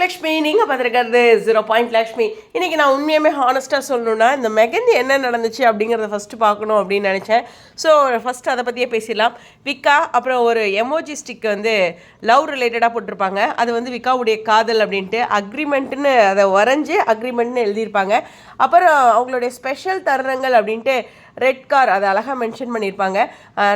லக்ஷ்மி நீங்கள் பார்த்துருக்கிறது zero point Lakshmi. இன்றைக்கி நான் உண்மையுமே ஹானஸ்ட்டாக சொல்லணுன்னா இந்த மெகந்தி என்ன நடந்துச்சு அப்படிங்கிறத ஃபஸ்ட்டு பார்க்கணும் அப்படின்னு நினச்சேன். ஸோ ஃபஸ்ட்டு அதை பற்றியே பேசிடலாம். விக்கா அப்புறம் ஒரு எமோஜி ஸ்டிக் வந்து லவ் ரிலேட்டடாக போட்டிருப்பாங்க. அது வந்து விக்காவுடைய காதல் அப்படின்ட்டு அக்ரிமெண்ட்டுன்னு அதை வரைஞ்சி அக்ரிமெண்ட்னு எழுதியிருப்பாங்க. அப்புறம் அவங்களுடைய ஸ்பெஷல் தருணங்கள் அப்படின்ட்டு ரெட் கார் அதை அழகாக மென்ஷன் பண்ணியிருப்பாங்க.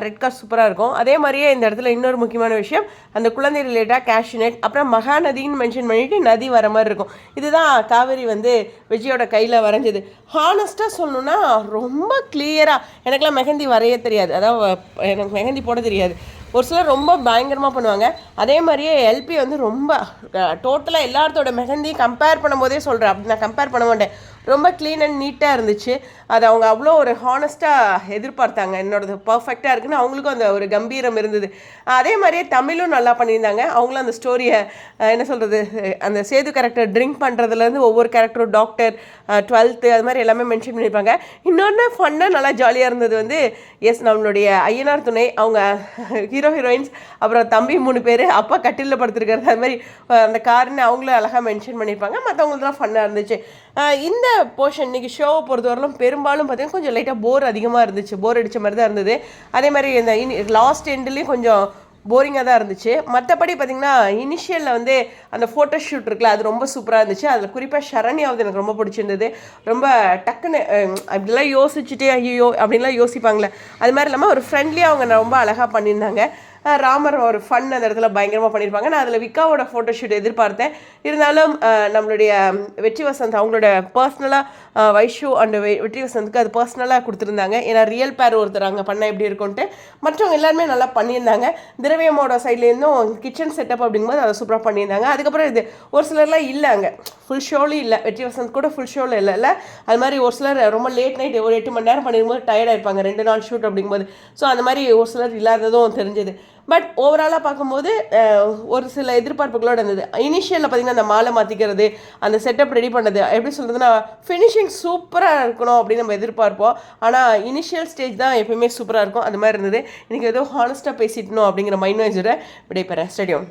ரெட் கார் சூப்பராக இருக்கும். அதே மாதிரியே இந்த இடத்துல இன்னொரு முக்கியமான விஷயம் அந்த குழந்தை ரிலேட்டாக கேஷ்நெட் அப்புறம் மகாநதின்னு மென்ஷன் பண்ணிவிட்டு நதி வர மாதிரி இருக்கும். இதுதான் காவேரி வந்து விஜயோட கையில் வரைஞ்சது. ஹானஸ்ட்டாக சொல்லணுன்னா ரொம்ப கிளியராக எனக்கெல்லாம் மெஹந்தி வரைய தெரியாது. அதாவது எனக்கு மெஹந்தி போட தெரியாது. ஒரு சிலர் ரொம்ப பயங்கரமாக பண்ணுவாங்க. அதே மாதிரியே எல்பி வந்து ரொம்ப டோட்டலாக எல்லாத்தோட மெஹந்தி கம்பேர் பண்ணும்போதே சொல்கிறேன் அப்படி நான் கம்பேர் பண்ண மாட்டேன். ரொம்ப க்ளீன் அண்ட் நீட்டாக இருந்துச்சு. அது அவங்க அவ்வளோ ஒரு ஹானஸ்ட்டாக எதிர்பார்த்தாங்க. என்னோடது பர்ஃபெக்டாக இருக்குன்னு அவங்களுக்கும் அந்த ஒரு கம்பீரம் இருந்தது. அதே மாதிரியே தமிழும் நல்லா பண்ணியிருந்தாங்க. அவங்களும் அந்த ஸ்டோரியை என்ன சொல்கிறது அந்த சேது கேரக்டர் ட்ரிங்க் பண்ணுறதுலேருந்து ஒவ்வொரு கேரக்டரும் டாக்டர் டுவெல்த்து அது மாதிரி எல்லாமே மென்ஷன் பண்ணியிருப்பாங்க. இன்னொன்று ஃபன்னாக நல்லா ஜாலியாக இருந்தது வந்து எஸ் நம்மளுடைய ஐயனார் துணை அவங்க ஹீரோ ஹீரோயின்ஸ் அப்புறம் தம்பி மூணு பேர் அப்பா கட்டிலில் படுத்துருக்கிறது அது மாதிரி அந்த காருன்னு அவங்களும் அழகாக மென்ஷன் பண்ணியிருப்பாங்க. மற்றவங்களுக்குலாம் ஃபன்னாக இருந்துச்சு. இந்த போர்ஷன் இன்னைக்கு ஷோவை பொறுத்தவரையிலும் பெரும்பாலும் பார்த்தீங்கன்னா கொஞ்சம் லைட்டாக போர் அதிகமாக இருந்துச்சு. போர் அடித்த மாதிரி தான் இருந்தது. அதே மாதிரி இந்த இனி லாஸ்ட் எண்ட்லேயும் கொஞ்சம் போரிங்காக தான் இருந்துச்சு. மற்றபடி பார்த்திங்கன்னா இனிஷியலில் வந்து அந்த ஃபோட்டோ ஷூட் இருக்குல்ல அது ரொம்ப சூப்பராக இருந்துச்சு. அதில் குறிப்பாக ஷரண்யாவது எனக்கு ரொம்ப பிடிச்சிருந்தது. ரொம்ப டக்குன்னு அப்படிலாம் யோசிச்சுட்டே ஐயோ அப்படின்லாம் யோசிப்பாங்களே. அது மாதிரி இல்லாமல் ஒரு ஃப்ரெண்ட்லியாக அவங்க ரொம்ப அழகாக பண்ணியிருந்தாங்க. ராமர் ஒரு ஃபன் அந்த இடத்துல பயங்கரமாக பண்ணியிருப்பாங்க நான் அதில் விக்காவோட ஃபோட்டோ ஷூட் எதிர்பார்த்தேன். இருந்தாலும் நம்மளுடைய வெற்றி வசந்த் அவங்களோட பர்சனலாக வைஷு அண்ட் வெற்றி வசந்துக்கு அது பர்சனலாக கொடுத்துருந்தாங்க. ஏன்னா ரியல் பேர் ஒருத்தர் அங்கே பண்ணால் எப்படி இருக்கும்ன்ட்டு மற்றவங்க எல்லாருமே நல்லா பண்ணியிருந்தாங்க. திரவியமோட சைட்லேருந்தும் கிச்சன் செட்டப் அப்படிங்கும்போது அதை சூப்பராக பண்ணியிருந்தாங்க. அதுக்கப்புறம் இது ஒரு சிலர்லாம் இல்லை அங்கே. ஃபுல் ஷோலையும் இல்லை. வெற்றி வசந்த் கூட ஃபுல் ஷோவில் இல்லை அது மாதிரி ஒரு சிலர் ரொம்ப லேட் நைட் ஒரு எட்டு மணி நேரம் பண்ணிருக்கும்போது டயர்டாக இருப்பாங்க. ரெண்டு நாள் ஷூட் அப்படிங்கும்போது. ஸோ அந்த மாதிரி ஒரு சிலர் இல்லாததும் தெரிஞ்சது. பட் ஓவராலாக பார்க்கும்போது ஒரு சில எதிர்பார்ப்புகளோடு இருந்தது. இனிஷியலில் பார்த்தீங்கன்னா அந்த மாலை மாற்றிக்கிறது அந்த செட்டப் ரெடி பண்ணது எப்படி சொல்கிறதுனா ஃபினிஷிங் சூப்பராக இருக்கணும் அப்படின்னு நம்ம எதிர்பார்ப்போம். ஆனால் இனிஷியல் ஸ்டேஜ் தான் எப்பயுமே சூப்பராக இருக்கும். அது மாதிரி இருந்தது. எனக்கு ஏதோ ஹானஸ்ட்டாக பேசிட்டணும் அப்படிங்கிற மைண்ட் வைஸோட விடைபெறேன். ஸ்டேடியம்